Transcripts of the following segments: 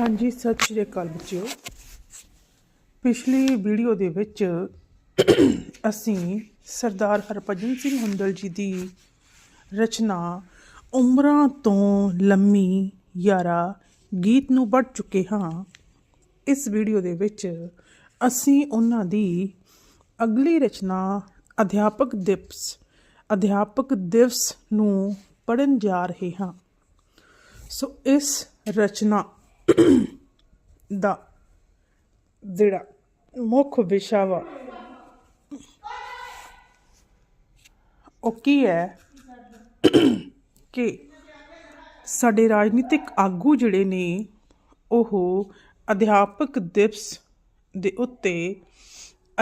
ਹਾਂਜੀ, ਸਤਿ ਸ਼੍ਰੀ ਅਕਾਲ ਬੱਚਿਓ। ਪਿਛਲੀ ਵੀਡੀਓ ਦੇ ਵਿੱਚ ਅਸੀਂ ਸਰਦਾਰ ਹਰਭਜਨ ਸਿੰਘ ਹੁੰਦਲ ਜੀ ਦੀ ਰਚਨਾ ਉਮਰਾਂ ਤੋਂ ਲੰਮੀ ਯਾਰਾ ਗੀਤ ਨੂੰ ਪੜ੍ਹ ਚੁੱਕੇ ਹਾਂ। ਇਸ ਵੀਡੀਓ ਦੇ ਵਿੱਚ ਅਸੀਂ ਉਹਨਾਂ ਦੀ ਅਗਲੀ ਰਚਨਾ ਅਧਿਆਪਕ ਦਿਵਸ ਅਧਿਆਪਕ ਦਿਵਸ ਨੂੰ ਪੜ੍ਹਨ ਜਾ ਰਹੇ ਹਾਂ। ਸੋ ਇਸ ਰਚਨਾ ਦਾ ਜਿਹੜਾ ਮੁੱਖ ਵਿਸ਼ਾ ਵਾ, ਉਹ ਕੀ ਹੈ? ਕਿ ਸਾਡੇ ਰਾਜਨੀਤਿਕ ਆਗੂ ਜਿਹੜੇ ਨੇ, ਉਹ ਅਧਿਆਪਕ ਦਿਵਸ ਦੇ ਉੱਤੇ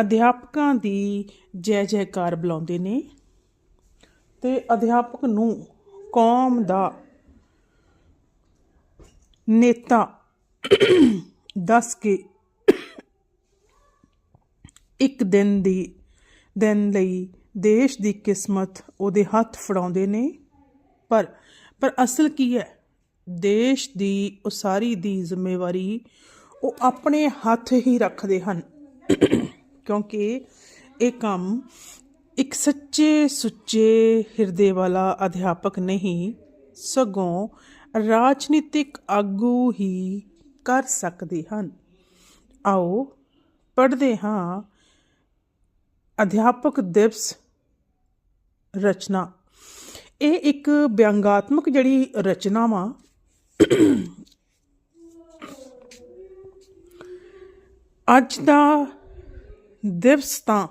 ਅਧਿਆਪਕਾਂ ਦੀ ਜੈ ਜੈਕਾਰ ਬੁਲਾਉਂਦੇ ਨੇ ਤੇ ਅਧਿਆਪਕ ਨੂੰ ਕੌਮ ਦਾ ਨੇਤਾ ਦੱਸ ਕੇ ਇੱਕ ਦਿਨ ਦੀ, ਦਿਨ ਲਈ ਦੇਸ਼ ਦੀ ਕਿਸਮਤ ਉਹਦੇ ਹੱਥ ਫੜਾਉਂਦੇ ਨੇ। ਪਰ ਪਰ ਅਸਲ ਕੀ ਹੈ? ਦੇਸ਼ ਦੀ ਉਸਾਰੀ ਦੀ ਜ਼ਿੰਮੇਵਾਰੀ ਉਹ ਆਪਣੇ ਹੱਥ ਹੀ ਰੱਖਦੇ ਹਨ। ਕਿਉਂਕਿ ਇਹ ਕੰਮ ਇੱਕ ਸੱਚੇ ਸੁੱਚੇ ਹਿਰਦੇ ਵਾਲਾ ਅਧਿਆਪਕ ਨਹੀਂ, ਸਗੋਂ ਰਾਜਨੀਤਿਕ ਆਗੂ ਹੀ ਕਰ ਸਕਦੇ ਹਨ। ਆਓ ਪੜ੍ਹਦੇ ਹਾਂ ਅਧਿਆਪਕ ਦਿਵਸ ਰਚਨਾ। ਇਹ ਇੱਕ ਵਿਅੰਗਾਤਮਕ ਜਿਹੜੀ ਰਚਨਾ ਵਾ, ਅੱਜ ਦਾ ਦਿਵਸ ਤਾਂ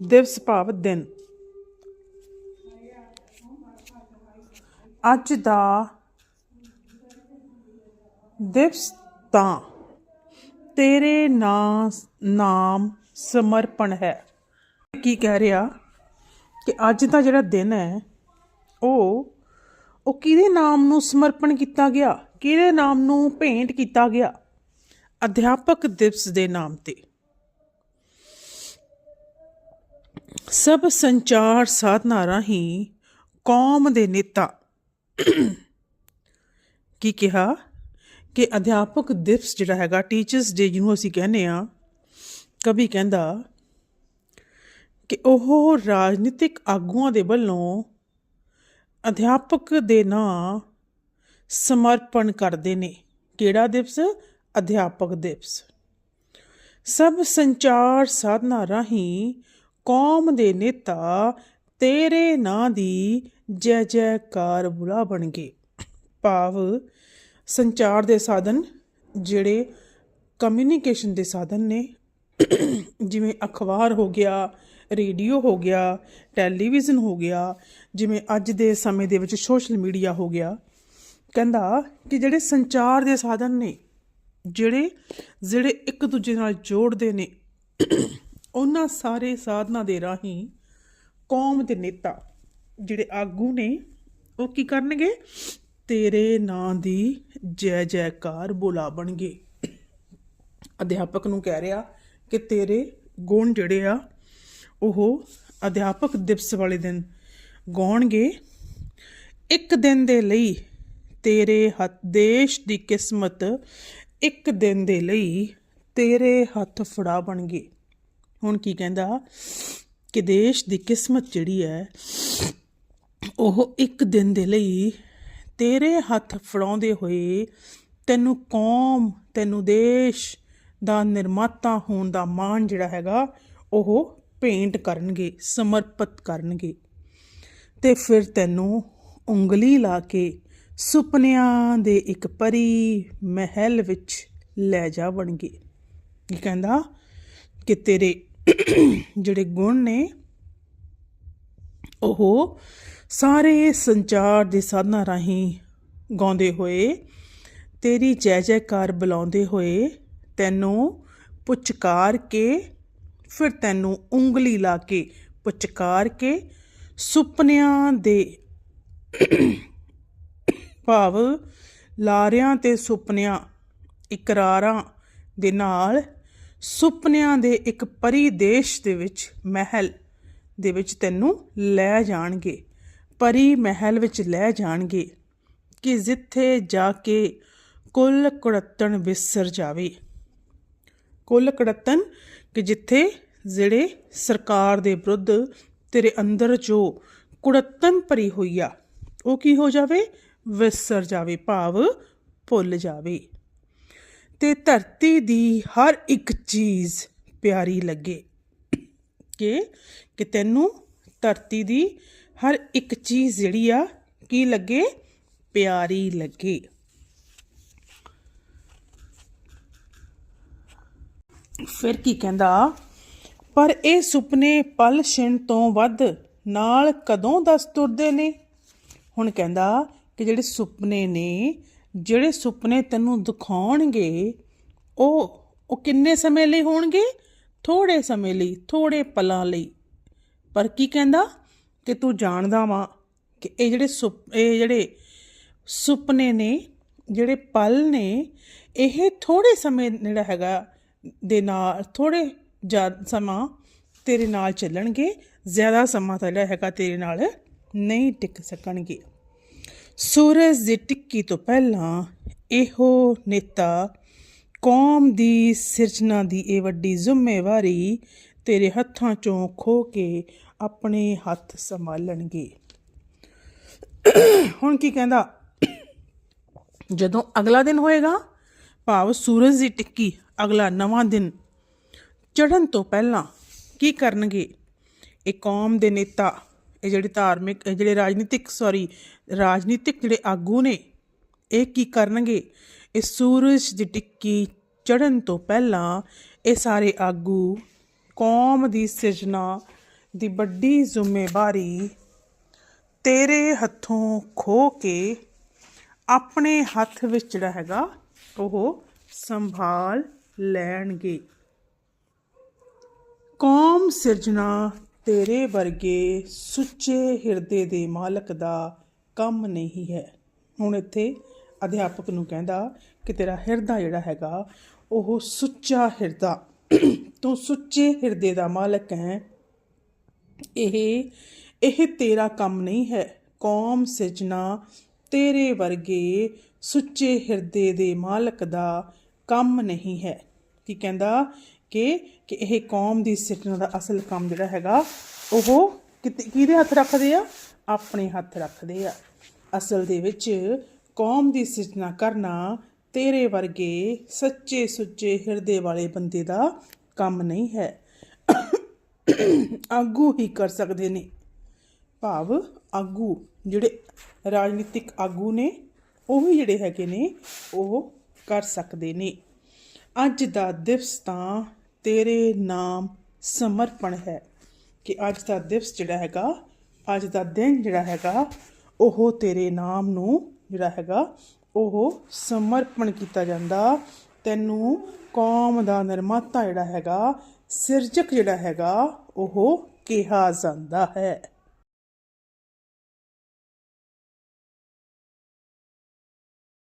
ਦਿਵਸ ਭਾਵ ਦਿਨ। ਅੱਜ ਦਾ ਦਿਵਸ ਤਾਂ ਤੇਰੇ ਨਾਂ ਨਾਮ ਸਮਰਪਣ ਹੈ। ਕੀ ਕਹਿ ਰਿਹਾ ਕਿ ਅੱਜ ਦਾ ਜਿਹੜਾ ਦਿਨ ਹੈ, ਉਹ ਉਹ ਕਿਹਦੇ ਨਾਮ ਨੂੰ ਸਮਰਪਣ ਕੀਤਾ ਗਿਆ? ਕਿਹਦੇ ਨਾਮ ਨੂੰ ਭੇਂਟ ਕੀਤਾ ਗਿਆ? ਅਧਿਆਪਕ ਦਿਵਸ ਦੇ ਨਾਮ ਤੇ। ਸਭ ਸੰਚਾਰ ਸਾਧਨਾਂ ਰਾਹੀਂ ਕੌਮ ਦੇ ਨੇਤਾ ਕੀ ਕਿਹਾ? ਕਿ ਅਧਿਆਪਕ ਦਿਵਸ ਜਿਹੜਾ ਹੈਗਾ ਟੀਚਰਸ ਡੇ ਜਿਹਨੂੰ ਅਸੀਂ ਕਹਿੰਦੇ ਆ ਕਵੀ ਕਹਿੰਦਾ ਕਿ ਉਹ ਰਾਜਨੀਤਿਕ ਆਗੂਆਂ ਦੇ ਵੱਲੋਂ ਅਧਿਆਪਕ ਦੇ ਨਾਂ ਸਮਰਪਣ ਕਰਦੇ ਨੇ। ਕਿਹੜਾ ਦਿਵਸ? ਅਧਿਆਪਕ ਦਿਵਸ। ਸਭ ਸੰਚਾਰ ਸਾਧਨਾਂ ਰਾਹੀਂ ਕੌਮ ਦੇ ਨੇਤਾ ਤੇਰੇ ਨਾਂ ਦੀ ਜੈ ਜੈਕਾਰ ਬੁਲਾ ਬਣ ਗਏ ਭਾਵ ਸੰਚਾਰ ਦੇ ਸਾਧਨ ਜਿਹੜੇ ਕਮਿਊਨੀਕੇਸ਼ਨ ਦੇ ਸਾਧਨ ਨੇ, ਜਿਵੇਂ ਅਖਬਾਰ ਹੋ ਗਿਆ, ਰੇਡੀਓ ਹੋ ਗਿਆ ਟੈਲੀਵਿਜ਼ਨ ਹੋ ਗਿਆ, ਜਿਵੇਂ ਅੱਜ ਦੇ ਸਮੇਂ ਦੇ ਵਿੱਚ ਸੋਸ਼ਲ ਮੀਡੀਆ ਹੋ ਗਿਆ, ਕਹਿੰਦਾ ਕਿ ਜਿਹੜੇ ਸੰਚਾਰ ਦੇ ਸਾਧਨ ਨੇ, ਜਿਹੜੇ ਜਿਹੜੇ ਇੱਕ ਦੂਜੇ ਨਾਲ ਜੋੜਦੇ ਨੇ, ਉਹਨਾਂ ਸਾਰੇ ਸਾਧਨਾਂ ਦੇ ਰਾਹੀਂ ਕੌਮ ਦੇ ਨੇਤਾ ਜਿਹੜੇ ਆਗੂ ਨੇ, ਉਹ ਕੀ ਕਰਨਗੇ? ਤੇਰੇ ਨਾਂ ਦੀ ਜੈ ਜੈਕਾਰ ਬੋਲਾ ਬਣਗੇ। ਅਧਿਆਪਕ ਨੂੰ ਕਹਿ ਰਿਹਾ ਕਿ ਤੇਰੇ ਗੁਣ ਜਿਹੜੇ ਆ, ਉਹ ਅਧਿਆਪਕ ਦਿਵਸ ਵਾਲੇ ਦਿਨ ਗਾਉਣਗੇ। ਇੱਕ ਦਿਨ ਦੇ ਲਈ ਤੇਰੇ ਹੱਥ ਦੇਸ਼ ਦੀ ਕਿਸਮਤ, ਇੱਕ ਦਿਨ ਦੇ ਲਈ ਤੇਰੇ ਹੱਥ ਫੜਾ ਬਣ ਬਣਗੇ। ਹੁਣ ਕੀ ਕਹਿੰਦਾ ਕਿ ਦੇਸ਼ ਦੀ ਕਿਸਮਤ ਜਿਹੜੀ ਹੈ, ਉਹ ਇੱਕ ਦਿਨ ਦੇ ਲਈ ਤੇਰੇ ਹੱਥ ਫੜਾਉਂਦੇ ਹੋਏ ਤੈਨੂੰ ਕੌਮ, ਤੈਨੂੰ ਦੇਸ਼ ਦਾ ਨਿਰਮਾਤਾ ਹੋਣ ਦਾ ਮਾਣ ਜਿਹੜਾ ਹੈਗਾ, ਉਹ ਭੇਂਟ ਕਰਨਗੇ, ਸਮਰਪਿਤ ਕਰਨਗੇ। ਤੇ ਫਿਰ ਤੈਨੂੰ ਉਂਗਲੀ ਲਾ ਕੇ ਸੁਪਨਿਆਂ ਦੇ ਇੱਕ ਪਰੀ ਮਹਿਲ ਵਿੱਚ ਲੈ ਜਾਵਣਗੇ ਕੀ ਕਹਿੰਦਾ? ਕਿ ਤੇਰੇ ਜਿਹੜੇ ਗੁਣ ਨੇ, ਉਹ ਸਾਰੇ ਸੰਚਾਰ ਦੇ ਸਾਧਨਾਂ ਰਾਹੀਂ ਗਾਉਂਦੇ ਹੋਏ, ਤੇਰੀ ਜੈ ਜੈਕਾਰ ਬੁਲਾਉਂਦੇ ਹੋਏ ਤੈਨੂੰ ਪੁਚਕਾਰ ਕੇ, ਫਿਰ ਤੈਨੂੰ ਉਂਗਲੀ ਲਾ ਕੇ ਪੁਚਕਾਰ ਕੇ ਸੁਪਨਿਆਂ ਦੇ ਭਾਵ ਲਾਰਿਆਂ ਤੇ ਸੁਪਨਿਆਂ, ਇਕਰਾਰਾਂ ਦੇ ਨਾਲ ਸੁਪਨਿਆਂ ਦੇ ਇੱਕ ਪਰੀ ਦੇਸ਼ ਦੇ ਵਿੱਚ, ਮਹਿਲ ਦੇ ਵਿੱਚ ਤੈਨੂੰ ਲੈ ਜਾਣਗੇ। ਪਰੀ ਮਹਿਲ ਵਿੱਚ ਲੈ ਜਾਣਗੇ ਕਿ ਜਿੱਥੇ ਜਾ ਕੇ ਕੁੱਲ ਕੁੜੱਤਣ ਵਿਸਰ ਜਾਵੇ। ਕੁੱਲ ਕੁੜੱਤਣ ਕਿ ਜਿੱਥੇ ਜਿਹੜੇ ਸਰਕਾਰ ਦੇ ਵਿਰੁੱਧ ਤੇਰੇ ਅੰਦਰ ਜੋ ਕੁੜੱਤਣ ਭਰੀ ਹੋਈ ਆ, ਉਹ ਕੀ ਹੋ ਜਾਵੇ? ਵਿਸਰ ਜਾਵੇ, ਭਾਵ ਭੁੱਲ ਜਾਵੇ। ਤੇ ਧਰਤੀ ਦੀ ਹਰ ਇੱਕ ਚੀਜ਼ ਪਿਆਰੀ ਲੱਗੇ ਕਿ ਕਿ ਤੈਨੂੰ ਧਰਤੀ ਦੀ ਹਰ ਇੱਕ ਚੀਜ਼ ਜਿਹੜੀ ਆ, ਕੀ ਲੱਗੇ? ਪਿਆਰੀ ਲੱਗੇ। ਫਿਰ ਕੀ ਕਹਿੰਦਾ? ਪਰ ਇਹ ਸੁਪਨੇ ਪਲ ਛਿਣ ਤੋਂ ਵੱਧ ਨਾਲ ਕਦੋਂ ਦੱਸ ਤੁਰਦੇ ਨੇ? ਹੁਣ ਕਹਿੰਦਾ ਕਿ ਜਿਹੜੇ ਸੁਪਨੇ ਨੇ, ਜਿਹੜੇ ਸੁਪਨੇ ਤੈਨੂੰ ਦਿਖਾਉਣਗੇ, ਉਹ ਉਹ ਕਿੰਨੇ ਸਮੇਂ ਲਈ ਹੋਣਗੇ? ਥੋੜੇ ਸਮੇਂ ਲਈ ਥੋੜੇ ਪਲਾਂ ਲਈ। ਪਰ ਕੀ ਕਹਿੰਦਾ? ਕਿ ਤੂੰ ਜਾਣਦਾ ਵਾਂ ਕਿ ਇਹ ਜਿਹੜੇ ਸੁਪ, ਇਹ ਜਿਹੜੇ ਸੁਪਨੇ ਨੇ, ਜਿਹੜੇ ਪਲ ਨੇ, ਇਹ ਥੋੜੇ ਸਮੇਂ ਜਿਹੜਾ ਹੈਗਾ ਦੇ ਨਾਲ ਥੋੜੇ ਸਮਾਂ ਤੇਰੇ ਨਾਲ ਚੱਲਣਗੇ, ਜ਼ਿਆਦਾ ਸਮਾਂ ਤਾਂ ਜਿਹੜਾ ਹੈਗਾ ਤੇਰੇ ਨਾਲ ਨਹੀਂ ਟਿਕ ਸਕਣਗੇ। ਸੂਰਜ ਦੀ ਟਿੱਕੀ ਤੋਂ ਪਹਿਲਾਂ ਇਹੋ ਨੇਤਾ ਕੌਮ ਦੀ ਸਿਰਜਣਾ ਦੀ ਇਹ ਵੱਡੀ ਜ਼ਿੰਮੇਵਾਰੀ ਤੇਰੇ ਹੱਥਾਂ ਚੋਂ ਖੋ ਕੇ ਆਪਣੇ ਹੱਥ ਸੰਭਾਲਣਗੇ। ਹੁਣ ਕੀ ਕਹਿੰਦਾ? ਜਦੋਂ ਅਗਲਾ ਦਿਨ ਹੋਏਗਾ, ਭਾਵ ਸੂਰਜ ਦੀ ਟਿੱਕੀ ਅਗਲਾ ਨਵਾਂ ਦਿਨ। ਚੜ੍ਹਨ ਤੋਂ ਪਹਿਲਾਂ ਕੀ ਕਰਨਗੇ? ਇਹ ਕੌਮ ਦੇ ਨੇਤਾ, ਇਹ ਜਿਹੜੇ ਧਾਰਮਿਕ ਜਿਹੜੇ ਰਾਜਨੀਤਿਕ ਸੌਰੀ ਰਾਜਨੀਤਿਕ ਜਿਹੜੇ ਆਗੂ ਨੇ, ਇਹ ਕੀ ਕਰਨਗੇ? ਇਹ ਸੂਰਜ ਦੀ ਟਿੱਕੀ ਚੜ੍ਹਨ ਤੋਂ ਪਹਿਲਾਂ ਇਹ ਸਾਰੇ ਆਗੂ ਕੌਮ ਦੀ ਸਿਰਜਣਾ ਦੀ ਵੱਡੀ ਜ਼ਿੰਮੇਵਾਰੀ ਤੇਰੇ ਹੱਥੋਂ ਖੋ ਕੇ ਆਪਣੇ ਹੱਥ ਵਿੱਚ ਜਿਹੜਾ ਹੈਗਾ, ਉਹ ਸੰਭਾਲ ਲੈਣਗੇ। ਕੌਮ ਸਿਰਜਣਾ ਤੇਰੇ ਵਰਗੇ ਸੁੱਚੇ ਹਿਰਦੇ ਦੇ ਮਾਲਕ ਦਾ ਕੰਮ ਨਹੀਂ ਹੈ। ਹੁਣ ਇੱਥੇ ਅਧਿਆਪਕ ਨੂੰ ਕਹਿੰਦਾ ਕਿ ਤੇਰਾ ਹਿਰਦਾ ਜਿਹੜਾ ਹੈਗਾ, ਉਹ ਸੁੱਚਾ ਹਿਰਦਾ ਤੂੰ ਸੁੱਚੇ ਹਿਰਦੇ ਦਾ ਮਾਲਕ ਹੈ। ਇਹ ਇਹ ਤੇਰਾ ਕੰਮ ਨਹੀਂ ਹੈ। ਕੌਮ ਸਿਰਜਣਾ ਤੇਰੇ ਵਰਗੇ ਸੁੱਚੇ ਹਿਰਦੇ ਦੇ ਮਾਲਕ ਦਾ ਕੰਮ ਨਹੀਂ ਹੈ। ਕੀ ਕਹਿੰਦਾ ਕਿ ਕਿ ਇਹ ਕੌਮ ਦੀ ਸਿਰਜਣਾ ਦਾ ਅਸਲ ਕੰਮ ਜਿਹੜਾ ਹੈਗਾ, ਉਹ ਕਿਤੇ, ਕਿਹਦੇ ਹੱਥ ਰੱਖਦੇ ਆ? ਆਪਣੇ ਹੱਥ ਰੱਖਦੇ ਆ। ਅਸਲ ਦੇ ਵਿੱਚ ਕੌਮ ਦੀ ਸਿਰਜਣਾ ਕਰਨਾ ਤੇਰੇ ਵਰਗੇ ਸੱਚੇ ਸੁੱਚੇ ਹਿਰਦੇ ਵਾਲੇ ਬੰਦੇ ਦਾ ਕੰਮ ਨਹੀਂ ਹੈ। ਆਗੂ ਹੀ ਕਰ ਸਕਦੇ ਨੇ। ਭਾਵ ਆਗੂ, ਜਿਹੜੇ ਰਾਜਨੀਤਿਕ ਆਗੂ ਨੇ, ਉਹ ਵੀ ਜਿਹੜੇ ਹੈਗੇ ਨੇ, ਉਹ ਕਰ ਸਕਦੇ ਨੇ। ਅੱਜ ਦਾ ਦਿਵਸ ਤਾਂ ਤੇਰੇ ਨਾਮ ਸਮਰਪਣ ਹੈ ਕਿ ਅੱਜ ਦਾ ਦਿਵਸ ਜਿਹੜਾ ਹੈਗਾ, ਅੱਜ ਦਾ ਦਿਨ ਜਿਹੜਾ ਹੈਗਾ, ਉਹ ਤੇਰੇ ਨਾਮ ਨੂੰ ਜਿਹੜਾ ਹੈਗਾ, ਉਹ ਸਮਰਪਣ ਕੀਤਾ ਜਾਂਦਾ। ਤੈਨੂੰ ਕੌਮ ਦਾ ਨਿਰਮਾਤਾ ਜਿਹੜਾ ਹੈਗਾ ਸਿਰਜਕ ਜਿਹੜਾ ਹੈਗਾ ਉਹ ਕਿਹਾ ਜਾਂਦਾ ਹੈ।